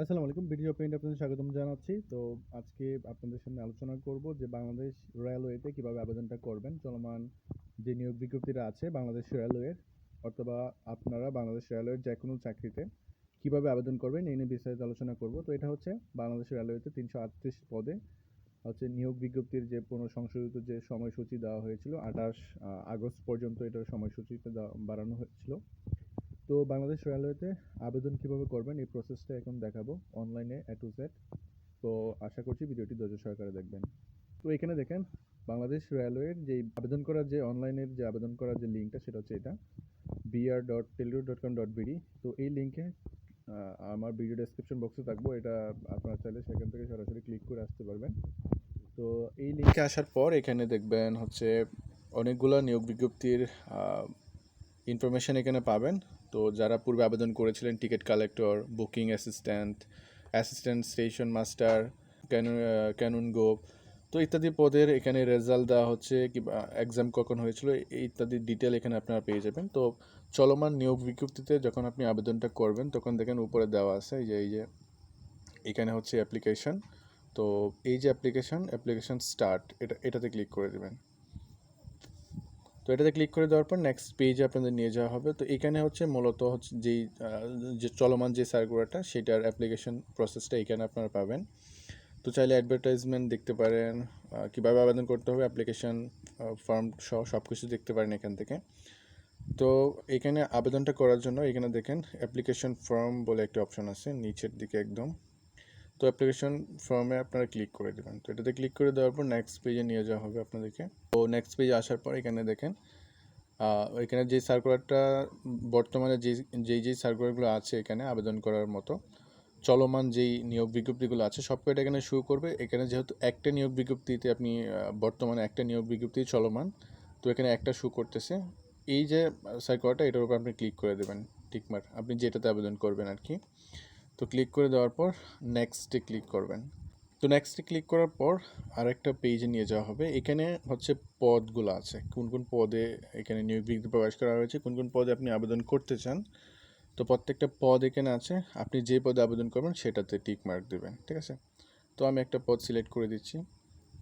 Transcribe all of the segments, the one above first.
আসসালামু আলাইকুম video paint আপনাদের স্বাগতম জানাচ্ছি। তো আজকে আপনাদের সামনে আলোচনা করব যে বাংলাদেশ রেলওয়েতে কীভাবে আবেদনটা করবেন। চলমান যে নিয়োগ বিজ্ঞপ্তিটা আছে, বাংলাদেশ রেলওয়ের অথবা আপনারা বাংলাদেশ রেলওয়ের যে কোনো চাকরিতে কীভাবে আবেদন করবেন, এই নিয়ে বিস্তারিত আলোচনা করব। তো এটা হচ্ছে বাংলাদেশ রেলওয়েতে তিনশো আটত্রিশ পদে হচ্ছে নিয়োগ বিজ্ঞপ্তির যে পুনঃ সংশোধিত যে সময়সূচি দেওয়া হয়েছিল, আঠাশ আগস্ট পর্যন্ত এটার সময়সূচিতে বাড়ানো হয়েছিল। তো বাংলাদেশ রেলওয়েতে আবেদন কীভাবে করবেন? এই প্রসেসটা এখন দেখাবো অনলাইনে এ টু জেড তো আশা করছি ভিডিওটি ধৈর্য সহকারে দেখবেন। তো এখানে দেখেন, বাংলাদেশ রেলওয়ের যে আবেদন করার যে অনলাইনের যে আবেদন করার যে লিঙ্কটা সেটা হচ্ছে এটা বিআর ডট টেলিডো ডট কম ডট বিডি তো এই লিঙ্কে আমার ভিডিও ডেসক্রিপশন বক্সে থাকব। এটা আপনারা চাইলে সেখান থেকে সরাসরি ক্লিক করে আসতে পারবেন। তো এই লিঙ্কে আসার পর এখানে দেখবেন হচ্ছে অনেকগুলো নিয়োগ বিজ্ঞপ্তির ইনফরমেশন এখানে পাবেন। তো যারা পূর্বে আবেদন করেছিলেন ticket collector, booking assistant assistant station master ক্যানুন গোপ, তো ইত্যাদি পদের এখানে রেজাল্ট দেওয়া হচ্ছে কিংবা এক্সাম কখন হয়েছিল, ইত্যাদি ডিটেল এখানে আপনারা পেয়ে যাবেন। তো চলমান নিয়োগ বিজ্ঞপ্তিতে যখন আপনি আবেদনটা করবেন, তখন দেখেন উপরে দেওয়া আছে এই যে এই যে এখানে হচ্ছে অ্যাপ্লিকেশন তো এই যে অ্যাপ্লিকেশন অ্যাপ্লিকেশন স্টার্ট এটা, এটাতে ক্লিক করে দেবেন। তো এটাতে ক্লিক করে দেওয়ার পর নেক্সট পেজে আপনাদের নিয়ে যাওয়া হবে। তো এখানে হচ্ছে মূলত হচ্ছে যেই যে চলমান যে সার্কুলারটা সেটার অ্যাপ্লিকেশন প্রসেসটা এখানে আপনারা পাবেন। তো চাইলে অ্যাডভার্টাইজমেন্ট দেখতে পারেন কীভাবে আবেদন করতে হবে অ্যাপ্লিকেশন ফর্ম সহ সব কিছু দেখতে পারেন এখান থেকে। তো এখানে আবেদনটা করার জন্য এখানে দেখেন অ্যাপ্লিকেশন ফর্ম বলে একটা অপশন আছে, নিচের দিকে একদম। তো অ্যাপ্লিকেশন ফর্মে আপনারা ক্লিক করে দেবেন। তো এটাতে ক্লিক করে দেওয়ার পর নেক্সট পেজে নিয়ে যাওয়া হবে আপনাদেরকে। তো নেক্সট পেজে আসার পর এখানে দেখেন এখানে যে সার্কুলারটা বর্তমানে যে, যেই যেই সার্কুলারগুলো আছে এখানে আবেদন করার মতো, চলমান যেই নিয়োগ বিজ্ঞপ্তিগুলো আছে সব কয়টা এখানে শুরু করবে। এখানে যেহেতু একটা নিয়োগ বিজ্ঞপ্তিতে আপনি বর্তমানে একটা নিয়োগ বিজ্ঞপ্তি চলমান, তো এখানে একটা শু করতেছে। এই যে সার্কুলারটা এটার উপর আপনি ক্লিক করে দেবেন টিকমার আপনি যেটাতে আবেদন করবেন আর কি। তো ক্লিক করে দেওয়ার পর নেক্সটে ক্লিক করবেন। তো নেক্সটে ক্লিক করার পর আরেকটা পেজে নিয়ে যাওয়া হবে। এখানে হচ্ছে পদগুলো আছে। কোন কোন পদে এখানে নিয়োগ বিজ্ঞপ্তি প্রকাশ করা হয়েছে, কোন কোন পদে আপনি আবেদন করতে চান। তো প্রত্যেকটা পদ এখানে আছে। আপনি যে পদে আবেদন করবেন সেটাতে টিক মার্ক দেবেন, ঠিক আছে? তো আমি একটা পদ সিলেক্ট করে দিচ্ছি।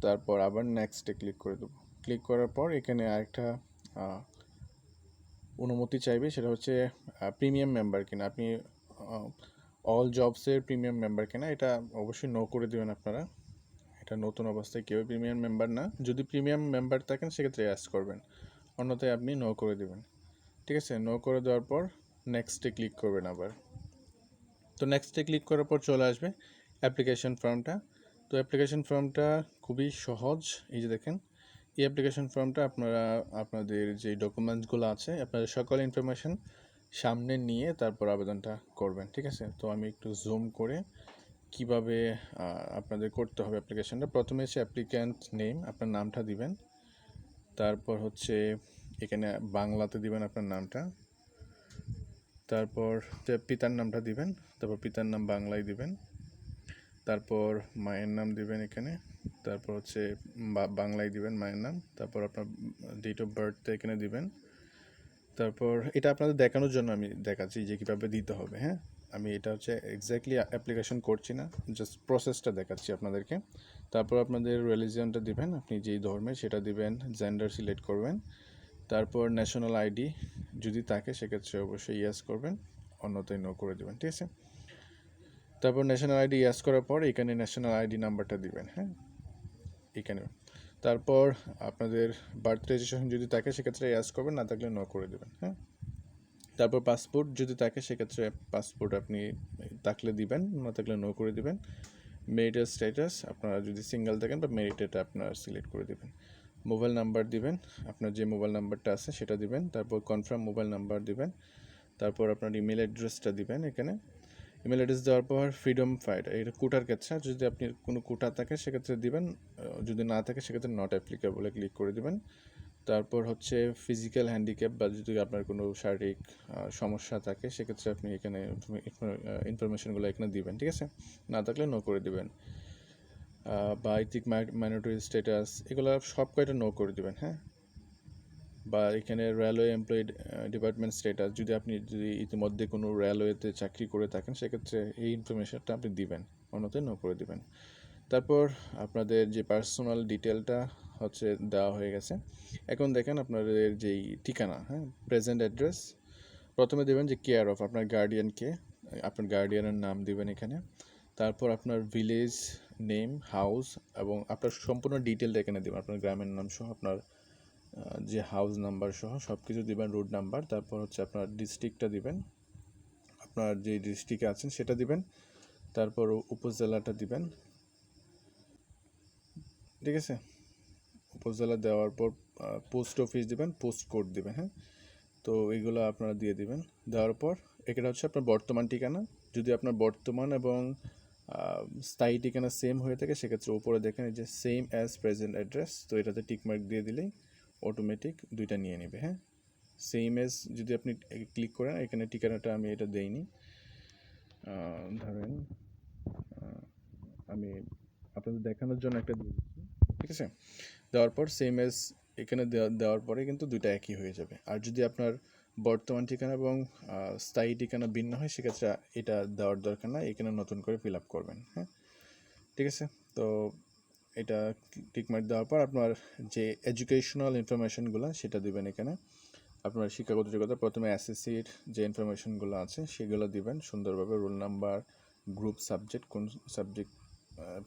তারপর আবার নেক্সটে ক্লিক করে দেবো। ক্লিক করার পর এখানে আরেকটা অনুমতি চাইবে। সেটা হচ্ছে প্রিমিয়াম মেম্বার কিনা। আপনি অল জবসের প্রিমিয়াম মেম্বার কিনা এটা অবশ্যই নো করে দেবেন আপনারা। এটা নতুন অবস্থায় কেউ প্রিমিয়াম মেম্বার না। যদি প্রিমিয়াম মেম্বার থাকেন, সেক্ষেত্রে অ্যাস করবেন। অন্যথায় আপনি নো করে দেবেন। ঠিক আছে? নো করে দেওয়ার পর নেক্সটে ক্লিক করবেন আবার। তো নেক্সটে ক্লিক করার পর চলে আসবে অ্যাপ্লিকেশন ফর্মটা তো অ্যাপ্লিকেশন ফর্মটা খুবই সহজ, এই যে দেখেন। এই অ্যাপ্লিকেশন ফর্মটা আপনারা, আপনাদের যে ডকুমেন্টসগুলো আছে, আপনাদের সকল ইনফরমেশন সামনে নিয়ে তারপর আবেদনটা করবেন, ঠিক আছে? তো আমি একটু জুম করে কীভাবে আপনাদের করতে হবে অ্যাপ্লিকেশনটা প্রথমে হচ্ছে অ্যাপ্লিক্যান্ট নেম আপনার নামটা দিবেন। তারপর হচ্ছে এখানে বাংলাতে দিবেন আপনার নামটা। তারপর পিতার নামটা দিবেন। তারপর পিতার নাম বাংলায় দিবেন। তারপর মায়ের নাম দিবেন এখানে। তারপর হচ্ছে বাংলায় দিবেন মায়ের নাম। তারপর আপনার ডেট অফ বার্থটা এখানে দিবেন। তারপর এটা আপনাদের দেখানোর জন্য আমি দেখাচ্ছি যে কীভাবে দিতে হবে হ্যাঁ? আমি এটা হচ্ছে এক্স্যাক্টলি অ্যাপ্লিকেশন করছি না জাস্ট প্রসেসটা দেখাচ্ছি আপনাদেরকে। তারপর আপনাদের রিলিজিয়নটা দিবেন, আপনি যেই ধর্মে সেটা দিবেন জেন্ডার সিলেক্ট করবেন। তারপর ন্যাশনাল আইডি যদি থাকে সেক্ষেত্রে অবশ্যই ইয়াস করবেন, অন্যথায় নো করে দেবেন, ঠিক আছে? তারপর ন্যাশনাল আইডি ইয়াস করার পর এখানে ন্যাশনাল আইডি নাম্বারটা দিবেন হ্যাঁ? এখানে। তারপর আপনাদের বার্থ রেজিস্ট্রেশন যদি থাকে, সেক্ষেত্রে ইয়াস করবেন, না থাকলে নো করে দেবেন হ্যাঁ? তারপর পাসপোর্ট যদি থাকে, সেক্ষেত্রে পাসপোর্ট আপনি থাকলে দিবেন, না থাকলে নো করে দিবেন। মেরিটাল স্ট্যাটাস আপনারা যদি সিঙ্গেল থাকেন বা মেরিটেড আপনারা সিলেক্ট করে দিবেন। মোবাইল নাম্বার দিবেন, আপনার যে মোবাইল নাম্বারটা আছে, সেটা দিবেন। তারপর কনফার্ম মোবাইল নাম্বার দিবেন। তারপর আপনার ইমেল অ্যাড্রেসটা দিবেন এখানে। ইমেল অ্যাড্রেস দেওয়ার পর ফ্রিডম ফাইট এটা কোটার ক্ষেত্রে যদি আপনি কোনো কোটা থাকে সেক্ষেত্রে দিবেন যদি না থাকে সেক্ষেত্রে নট অ্যাপ্লিকেবলে ক্লিক করে দিবেন। তারপর হচ্ছে ফিজিক্যাল হ্যান্ডিক্যাপ বা যদি আপনার কোনো শারীরিক সমস্যা থাকে সেক্ষেত্রে আপনি এখানে ইনফরমেশনগুলো এখানে দিবেন, ঠিক আছে? না থাকলে নো করে দিবেন। বা আইথিক মাইনরিটি স্ট্যাটাস এগুলো সব কয়টা নো করে দিবেন হ্যাঁ? বা এখানে রেলওয়ে এমপ্লয়ি ডিপার্টমেন্ট স্ট্যাটাস যদি আপনি যদি ইতিমধ্যে কোনো রেলওয়েতে চাকরি করে থাকেন, সেক্ষেত্রে এই ইনফরমেশনটা আপনি দিবেন অন্যথায় নো করে দিবেন। তারপর আপনাদের যে পার্সোনাল ডিটেলটা হচ্ছে দেওয়া হয়ে গেছে। এখন দেখেন আপনাদের যেই ঠিকানা হ্যাঁ প্রেজেন্ট অ্যাড্রেস প্রথমে দেবেন যে কেয়ার অফ আপনার গার্ডিয়ানকে আপনার গার্ডিয়ানের নাম দিবেন এখানে। তারপর আপনার ভিলেজ নেম হাউস এবং আপনার সম্পূর্ণ ডিটেলটা এখানে দেবেন, আপনার গ্রামের নাম সহ, আপনার যে হাউস নাম্বার সহ সব কিছু দেবেন রোড নাম্বার তারপর হচ্ছে আপনার ডিস্ট্রিক্টটা দিবেন। আপনার যে ডিস্ট্রিক্টে আছেন সেটা দিবেন। তারপর উপজেলাটা দিবেন। ঠিক আছে? উপজেলা দেওয়ার পর পোস্ট অফিস দিবেন পোস্ট কোড দিবেন হ্যাঁ? তো এইগুলো আপনারা দিয়ে দিবেন। দেওয়ার পর এটা হচ্ছে আপনার বর্তমান ঠিকানা। যদি আপনার বর্তমান এবং স্থায়ী ঠিকানা সেম হয়ে থাকে, সেক্ষেত্রে উপরে দেখেন এই যে সেম অ্যাজ প্রেজেন্ট অ্যাড্রেস তো এটাতে টিকমার্ক দিয়ে দিলেই অটোমেটিক দুইটা নিয়ে নেবে হ্যাঁ? সেম এজ যদি আপনি ক্লিক করেন, এখানে ঠিকানাটা আমি এটা দেইনি। ধরেন আমি আপনাদের দেখানোর জন্য একটা দিয়ে দিচ্ছি, ঠিক আছে? দেওয়ার পর সেম এজ এখানে দেওয়া- দেওয়ার পরে কিন্তু দুইটা একই হয়ে যাবে। আর যদি আপনার বর্তমান ঠিকানা এবং স্থায়ী ঠিকানা ভিন্ন হয়, সেক্ষেত্রে এটা দেওয়ার দরকার না এখানে নতুন করে ফিল আপ করবেন হ্যাঁ? ঠিক আছে? তো এটা টিকমার্ক দেওয়ার পর আপনার যে এডুকেশনাল ইনফরমেশনগুলো সেটা দিবেন এখানে। আপনার শিক্ষাগত যোগ্যতা, প্রথমে এসএসসির যে ইনফরমেশনগুলো আছে, সেগুলো দিবেন। সুন্দরভাবে রোল নাম্বার গ্রুপ সাবজেক্ট কোন সাবজেক্ট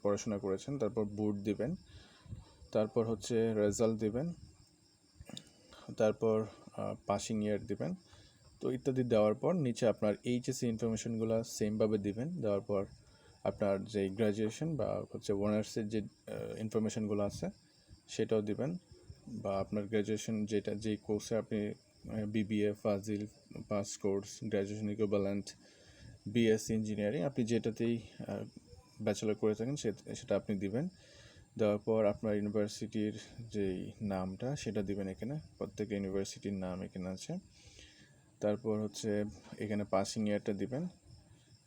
পড়াশোনা করেছেন, তারপর বোর্ড দিবেন। তারপর হচ্ছে রেজাল্ট দিবেন। তারপর পাসিং ইয়ার দিবেন। তো ইত্যাদি দেওয়ার পর নিচে আপনার এইচএসসি ইনফরমেশনগুলো সেমভাবে দিবেন। দেওয়ার পর আপনার যে গ্র্যাজুয়েশন বা হচ্ছে অনার্সের যে ইনফরমেশনগুলো আছে, সেটাও দিবেন। বা আপনার গ্র্যাজুয়েশন যেটা যেই কোর্সে আপনি বিবিএ ফাজিল pass course graduation equivalent BSc engineering আপনি যেটাতেই ব্যাচেলর করে থাকেন সেটা আপনি দিবেন। দেওয়ার পর আপনার ইউনিভার্সিটির যেই নামটা, সেটা দিবেন এখানে। প্রত্যেক ইউনিভার্সিটির নাম এখানে আছে। তারপর হচ্ছে এখানে পাসিং ইয়ারটা দিবেন।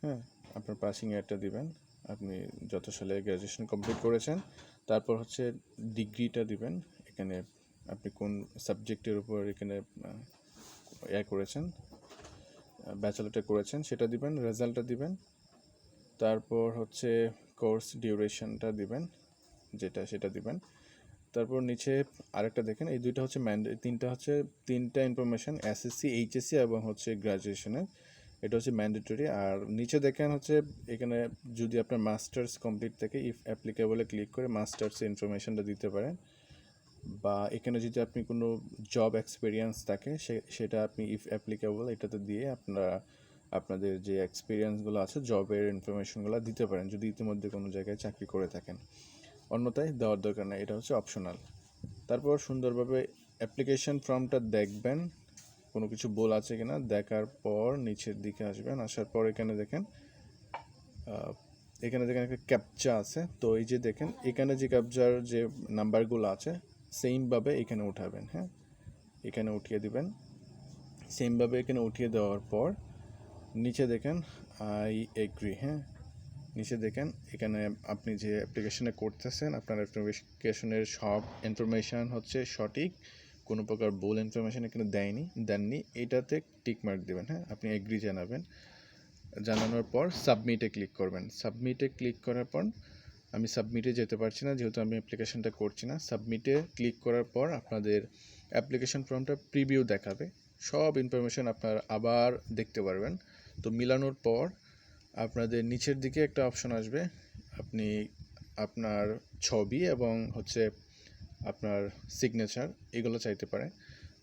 হ্যাঁ? আপনার পাসিং ইয়ারটা দিবেন। আপনি যত সালে গ্র্যাজুয়েশন কমপ্লিট করেছেন, তারপর হচ্ছে ডিগ্রিটা দিবেন। এখানে আপনি কোন সাবজেক্টের উপর এখানে ইয়ে করেছেন ব্যাচেলরটা করেছেন, সেটা দিবেন রেজাল্টটা দিবেন। তারপর হচ্ছে কোর্স ডিউরেশনটা দিবেন, যেটা সেটা দিবেন। তারপর নিচে আরেকটা দেখেন, এই দুইটা হচ্ছে ম্যান্ডে তিনটা হচ্ছে তিনটা ইনফরমেশন এসএসসি এইচএসসি এবং হচ্ছে গ্রাজুয়েশনের এটা হচ্ছে ম্যান্ডেটরি আর নিচে দেখেন হচ্ছে এখানে যদি আপনার মাস্টার্স কমপ্লিট থাকে ইফ অ্যাপ্লিকেবলে ক্লিক করে মাস্টার্সের ইনফরমেশনটা দিতে পারেন। বা এখানে যদি আপনি কোনো জব এক্সপিরিয়েন্স থাকে সেটা আপনি ইফ অ্যাপ্লিকেবল এটাতে দিয়ে আপনারা, আপনাদের যে এক্সপিরিয়েন্সগুলো আছে জবের ইনফরমেশনগুলো দিতে পারেন, যদি ইতিমধ্যে কোনো জায়গায় চাকরি করে থাকেন। অন্যথায় দেওয়ার দরকার নেই, এটা হচ্ছে অপশনাল তারপর সুন্দরভাবে অ্যাপ্লিকেশন ফর্মটা দেখবেন। কোনো কিছু বল আছে কিনা, দেখার পর নিচের দিকে আসবেন, আসার পর এখানে দেখেন এখানে দেখেন একটা ক্যাপচা আছে। তো এই যে দেখেন, এখানে যে ক্যাপচার যে নাম্বারগুলো আছে সেমভাবে এখানে উঠাবেন হ্যাঁ? এখানে উঠিয়ে দিবেন। সেমভাবে এখানে উঠিয়ে দেওয়ার পর নিচে দেখেন আই এগ্রি হ্যাঁ? নিচে দেখেন, এখানে আপনি যে অ্যাপ্লিকেশনে করতেছেন, আপনার অ্যাপ্লিকেশনের সব ইনফরমেশান হচ্ছে সঠিক। কোনো প্রকার ভুল ইনফরমেশান এখানে দেয়নি, দেননি, এটাতে টিক মার্ক দেবেন হ্যাঁ? আপনি এগ্রি জানাবেন। জানানোর পর সাবমিটে ক্লিক করবেন। সাবমিটে ক্লিক করার পর, আমি সাবমিটে যেতে পারছি না, যেহেতু আমি অ্যাপ্লিকেশনটা করছি না। সাবমিটে ক্লিক করার পর আপনাদের অ্যাপ্লিকেশন ফর্মটা প্রিভিউ দেখাবে। সব ইনফরমেশান আপনার আবার দেখতে পারবেন। তো মিলানোর পর আপনাদের নিচের দিকে একটা অপশন আসবে। আপনি আপনার ছবি এবং হচ্ছে আপনার সিগনেচার এগুলো চাইতে পারে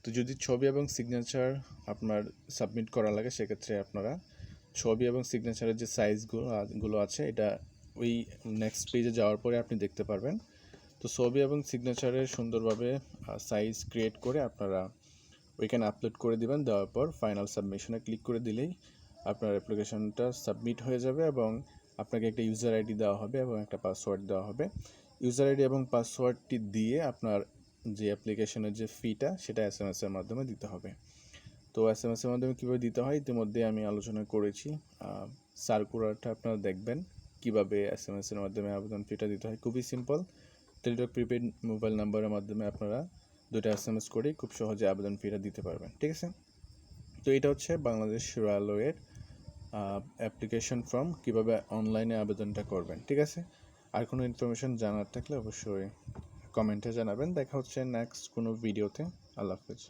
তো যদি ছবি এবং সিগনেচার আপনার সাবমিট করা লাগে, সেক্ষেত্রে আপনারা ছবি এবং সিগনেচারের যে সাইজগুলো গুলো আছে, এটা ওই নেক্সট পেজে যাওয়ার পরে আপনি দেখতে পারবেন। তো ছবি এবং সিগনেচারের সুন্দরভাবে সাইজ ক্রিয়েট করে আপনারা ওইখানে আপলোড করে দিবেন। দেওয়ার পর ফাইনাল সাবমিশনে ক্লিক করে দিলেই আপনার অ্যাপ্লিকেশনটা সাবমিট হয়ে যাবে এবং আপনাকে একটা ইউজার আইডি দেওয়া হবে এবং একটা পাসওয়ার্ড দেওয়া হবে। ইউজার আইডি এবং পাসওয়ার্ডটি দিয়ে আপনার যে অ্যাপ্লিকেশনের যে ফিটা সেটা এস এম এসের মাধ্যমে দিতে হবে। তো এস এম এসের মাধ্যমে কীভাবে দিতে হয়? ইতিমধ্যে আমি আলোচনা করেছি। সার্কুলারটা আপনারা দেখবেন কীভাবে এস এম এসের মাধ্যমে আবেদন ফিটা দিতে হয়। খুবই সিম্পল টেলিটক প্রিপেড মোবাইল নাম্বারের মাধ্যমে আপনারা দুটো এস এম এস করেই খুব সহজে আবেদন ফিটা দিতে পারবেন। ঠিক আছে? তো এটা হচ্ছে বাংলাদেশ রেলওয়ের অ্যাপ্লিকেশন ফর্ম কীভাবে অনলাইনে আবেদনটা করবেন। ঠিক আছে? আর কোনো ইনফরমেশন জানার থাকলে অবশ্যই কমেন্টে জানাবেন। দেখা হচ্ছে নেক্সট কোনো ভিডিওতে আল্লাহ হাফেজ।